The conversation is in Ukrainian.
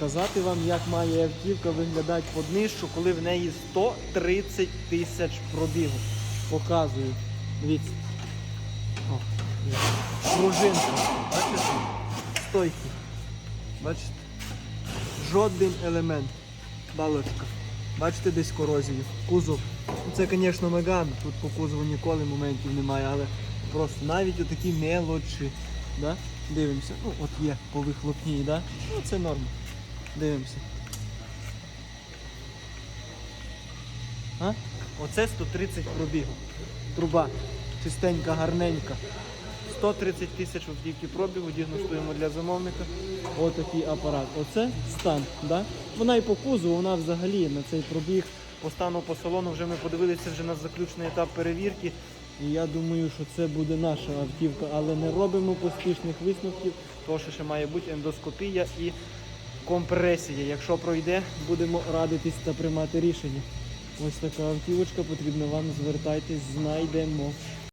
показати вам, як має автівка виглядати по днищу, коли в неї 130 тисяч пробігу. Показую. Дивіться. О. Пружинка. Бачите? Стойки. Бачите? Жоден елемент. Балочка. Бачите десь корозію. Кузов. Ну, Це, звісно, Меган. Тут по кузову ніколи моментів немає, але просто навіть отакі мелочі. Да? Дивимося. Ну, от є по вихлопній, да? Ну, це норма. Дивимося. А? Оце 130 пробігу. Труба. Чистенька, гарненька. 130 тисяч автівки пробігу, діагностуємо для замовника. Отакий апарат. Оце стан. Да? Вона і по кузову, вона взагалі на цей пробіг по стану по салону вже ми подивилися вже на заключний етап перевірки. І я думаю, що це буде наша автівка, але не робимо поспішних висновків, тому що ще має бути ендоскопія і компресія. Якщо пройде, будемо радитись та приймати рішення. Ось така автівочка, потрібно вам звертайтесь, знайдемо.